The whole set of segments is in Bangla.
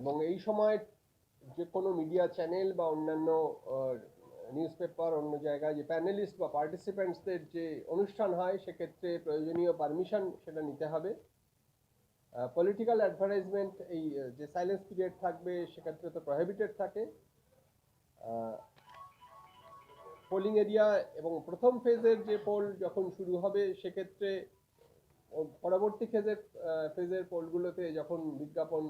এবং এই সময় যে কোনো মিডিয়া চ্যানেল বা অন্যান্য নিউজ পেপার অন্য জায়গায় যে প্যানেলিস্ট বা পার্টিসিপেন্টসদের যে অনুষ্ঠান হয়, সেক্ষেত্রে প্রয়োজনীয় পারমিশন সেটা নিতে হবে। পলিটিক্যাল অ্যাডভার্টাইজমেন্ট এই যে সাইলেন্স পিরিয়ড থাকবে, সেক্ষেত্রে তো প্রহিবিটেড থাকে। পোলিং এরিয়া এবং প্রথম ফেজের যে পোল যখন শুরু হবে, সেক্ষেত্রে পরবর্তী ফেজের ফেজের পোলগুলোতে যখন বিজ্ঞাপন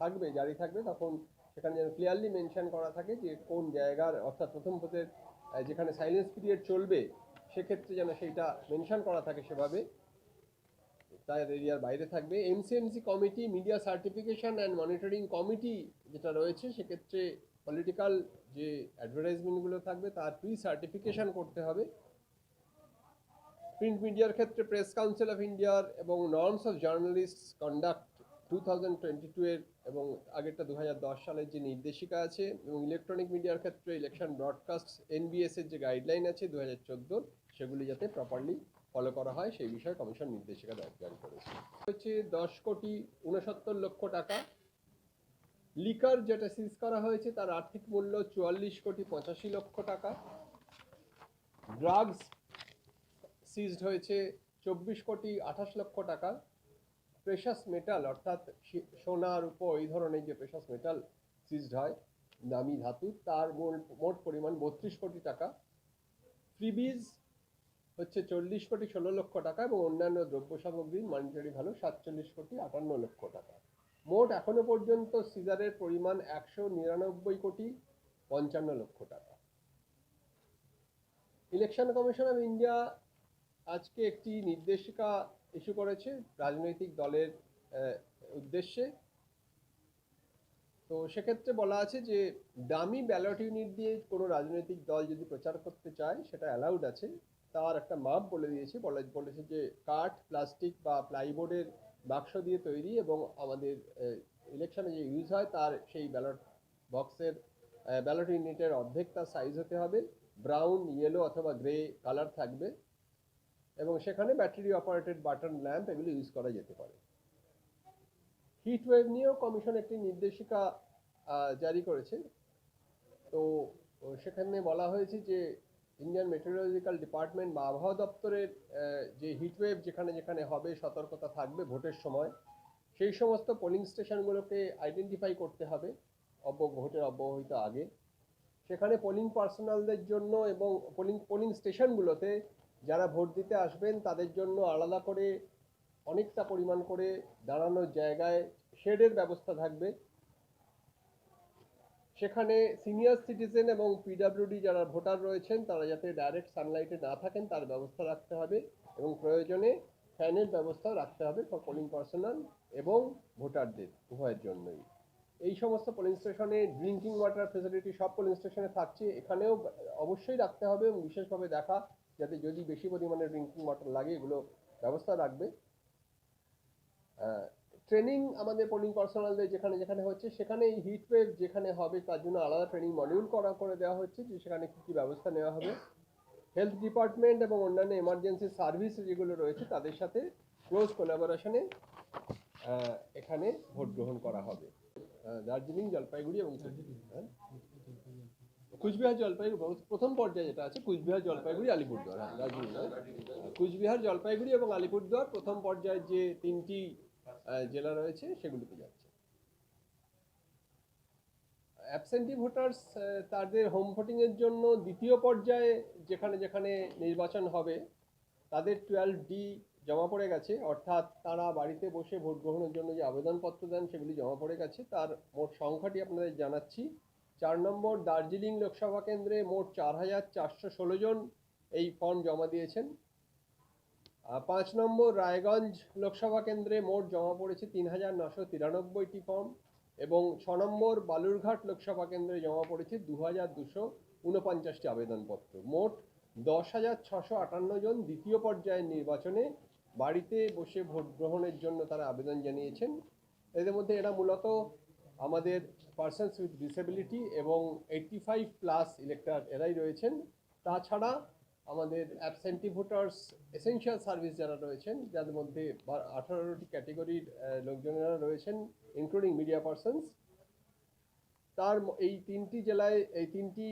থাকবে, জারি থাকবে, তখন সেখানে যেন ক্লিয়ারলি মেনশন করা থাকে যে কোন জায়গার, অর্থাৎ প্রথম ফেজের যেখানে সাইলেন্স পিরিয়ড চলবে, সেক্ষেত্রে যেন সেইটা মেনশন করা থাকে সেভাবে। তার এরিয়ার বাইরে থাকবে। MCMC committee media certification and monitoring committee যেটা রয়েছে, সেক্ষেত্রে পলিটিক্যাল যে অ্যাডভার্টাইজমেন্টগুলো থাকবে, তার প্রি সার্টিফিকেশন করতে হবে। প্রিন্ট মিডিয়ার ক্ষেত্রে প্রেস কাউন্সিল অফ ইন্ডিয়ার এবং norms of journalist conduct two thousand twenty এর এবং আগেরটা দু হাজার দশ সালের যে নির্দেশিকা আছে এবং ইলেকট্রনিক মিডিয়ার ক্ষেত্রে ইলেকশন ব্রডকাস্ট এনবিএস যে গাইডলাইন আছে দু হাজার চোদ্দোর সেগুলি যাতে প্রপারলি ফলো করা হয়, সেই বিষয়ে কমিশন নির্দেশিকা জারি করেছে। হচ্ছে দশ কোটি উনসত্তর লক্ষ টাকা। লিকার যেটা সিজ করা হয়েছে, তার আর্থিক মূল্য চুয়াল্লিশ কোটি পঁচাশি লক্ষ টাকা। ড্রাগস সিজড হয়েছে চব্বিশ কোটি আঠাশ লক্ষ টাকা প্রেশাস মেটাল অর্থাৎ সোনা রূপো এই ধরনের যে প্রেশাস মেটাল সিজড হয়, দামি ধাতু, তার মোট পরিমাণ বত্রিশ কোটি টাকা। ফ্রিবিজ হচ্ছে চল্লিশ কোটি ষোলো লক্ষ টাকা এবং অন্যান্য দ্রব্য সামগ্রীর মানিটারি ভ্যালু সাতচল্লিশ কোটি আটান্ন লক্ষ টাকা। মোট এখনও পর্যন্ত সিজারের পরিমাণ একশো নিরানব্বই কোটি পঞ্চান্ন লক্ষ টাকা। ইলেকশন কমিশন অফ ইন্ডিয়া আজকে একটি নির্দেশিকা ইস্যু করেছে রাজনৈতিক দলের উদ্দেশ্যে। তো সেক্ষেত্রে বলা আছে যে, দামি ব্যালট ইউনিট দিয়ে কোনো রাজনৈতিক দল যদি প্রচার করতে চায়, সেটা অ্যালাউড আছে। তার একটা মাপ বলে দিয়েছে, বলে, বলেছে যে, কাঠ প্লাস্টিক বা প্লাইবোর্ডের বাক্স দিয়ে তৈরি এবং আমাদের ইলেকশনে যে ইউজ হয়, তার সেই ব্যালট বক্সের ব্যালট ইউনিটের অর্ধেক তার সাইজ হতে হবে। ব্রাউন ইয়েলো অথবা গ্রে কালার থাকবে। এবং সেখানে ব্যাটারি অপারেটেড বাটন ল্যাম্প এগুলো ইউজ করা যেতে পারে। হিট ওয়েভ নিয়েও কমিশন একটি নির্দেশিকা জারি করেছে। তো, সেখানে বলা হয়েছে যে ইন্ডিয়ান মেটেরিওলজিক্যাল ডিপার্টমেন্ট বা আবহাওয়া দপ্তরের যে হিট ওয়েভ যেখানে যেখানে হবে, সতর্কতা থাকবে ভোটের সময়, সেই সমস্ত পোলিং স্টেশনগুলোকে আইডেন্টিফাই করতে হবে, অব্য, ভোটের অব্যবহিত আগে। সেখানে পোলিং পার্সোনালদের জন্য এবং পোলিং পোলিং স্টেশনগুলোতে যারা ভোট দিতে আসবেন, তাদের জন্য আলাদা করে অনেকটা পরিমাণ করে দাঁড়ানোর জায়গায় শেডের ব্যবস্থা থাকবে। সেখানে সিনিয়র সিটিজেন এবং পিডাব্লিউডি যারা ভোটার রয়েছেন, তারা যাতে ডাইরেক্ট সানলাইটে না থাকেন, তার ব্যবস্থা রাখতে হবে এবং প্রয়োজনে ফ্যানের ব্যবস্থা রাখতে হবে ফর পোলিং পার্সোনাল এবং ভোটারদের উভয়ের জন্যই। এই সমস্ত পোলিং স্টেশনে ড্রিঙ্কিং ওয়াটার ফেসিলিটি সব পোলিং স্টেশনে থাকছে। এখানেও অবশ্যই রাখতে হবে এবং বিশেষভাবে দেখা যাতে যদি বেশি পরিমাণে ড্রিঙ্কিং ওয়াটার লাগে এগুলো ব্যবস্থা রাখবে। ট্রেনিং আমাদের পোলিং পার্সোনালদের যেখানে যেখানে হচ্ছে সেখানে এই হিট ওয়েভ যেখানে হবে তার জন্য আলাদা ট্রেনিং মডিউল করা করে দেওয়া হচ্ছে যে সেখানে কী কী ব্যবস্থা নেওয়া হবে। হেলথ ডিপার্টমেন্ট এবং অন্যান্য এমার্জেন্সি সার্ভিস যেগুলো রয়েছে তাদের সাথে ক্লোজ কোলাবোরেশনে এখানে ভোট গ্রহণ করা হবে। দার্জিলিং জলপাইগুড়ি এবং হ্যাঁ? কুচবিহার জলপাইগুড়ি, প্রথম পর্যায়ে যেটা আছে, কুচবিহার জলপাইগুড়ি, আলিপুরদুয়ার হ্যাঁ কুচবিহার জলপাইগুড়ি এবং আলিপুরদুয়ার প্রথম পর্যায়ে যে তিনটি জেলা রয়েছে, সেগুলিতে যাচ্ছে। অ্যাবসেন্টি ভোটার্স তাদের হোম ভোটিংয়ের জন্য দ্বিতীয় পর্যায়ে যেখানে যেখানে নির্বাচন হবে, তাদের টুয়েলভ ডি জমা পড়ে গেছে। অর্থাৎ তারা বাড়িতে বসে ভোট গ্রহণের জন্য যে আবেদনপত্র দেন, সেগুলি জমা পড়ে গেছে। তার মোট সংখ্যাটি আপনাদের জানাচ্ছি। চার নম্বর দার্জিলিং লোকসভা কেন্দ্রে মোট চার হাজার চারশো ষোলো জন এই ফর্ম জমা দিয়েছেন। পাঁচ নম্বর রায়গঞ্জ লোকসভা কেন্দ্রে মোট জমা পড়েছে তিন হাজার নশো তিরানব্বইটি ফর্ম এবং ছ নম্বর বালুরঘাট লোকসভা কেন্দ্রে জমা পড়েছে দু হাজার দুশো উনপঞ্চাশটি আবেদনপত্র। মোট দশ হাজার ছশো আটান্ন জন দ্বিতীয় পর্যায়ের নির্বাচনে বাড়িতে বসে ভোট গ্রহণের জন্য তারা আবেদন জানিয়েছেন। এদের মধ্যে এরা মূলত আমাদের পার্সনস উইথ ডিসেবিলিটি এবং এইটটি ফাইভ প্লাস ইলেক্টার এরাই রয়েছেন। তাছাড়া আমাদের অ্যাবসেন্টি ভোটার্স এসেনশিয়াল সার্ভিস যারা রয়েছেন, যাদের মধ্যে আঠারোটি ক্যাটেগরির লোকজনেরা রয়েছেন ইনক্লুডিং মিডিয়া পার্সনস তার এই তিনটি জেলায়, এই তিনটি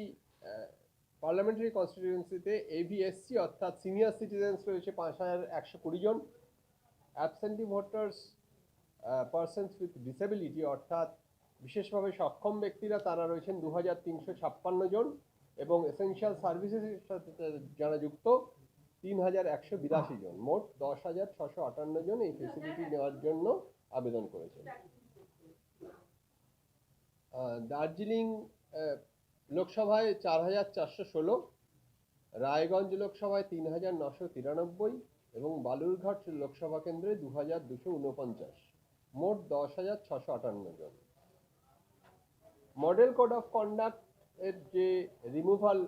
পার্লামেন্টারি কনস্টিটিউয়েন্সিতে এভিএসসি অর্থাৎ সিনিয়র সিটিজেন্স রয়েছে পাঁচ হাজার একশো কুড়ি জন। Absentee voters persons with disability অর্থাৎ বিশেষভাবে সক্ষম ব্যক্তিরা তারা রয়েছেন দু হাজার তিনশো ছাপ্পান্ন জন এবং এসেনশিয়াল সার্ভিসেসের সাথে যারা যুক্ত তিন হাজার একশো বিরাশি জন। মোট দশ হাজার ছশো আটান্ন জন এই ফেসিলিটি নেওয়ার জন্য আবেদন করেছেন। দার্জিলিং লোকসভায় চার হাজার চারশো ষোলো রায়গঞ্জ লোকসভায় তিন হাজার নশো তিরানব্বই এবং বালুরঘাট লোকসভা কেন্দ্রে দু হাজার দুশো উনপঞ্চাশ। মোট দশ হাজার ছশো আটান্ন জন। মডেল কোড অফ কন্ডাক্ট এর যে রিমুভাল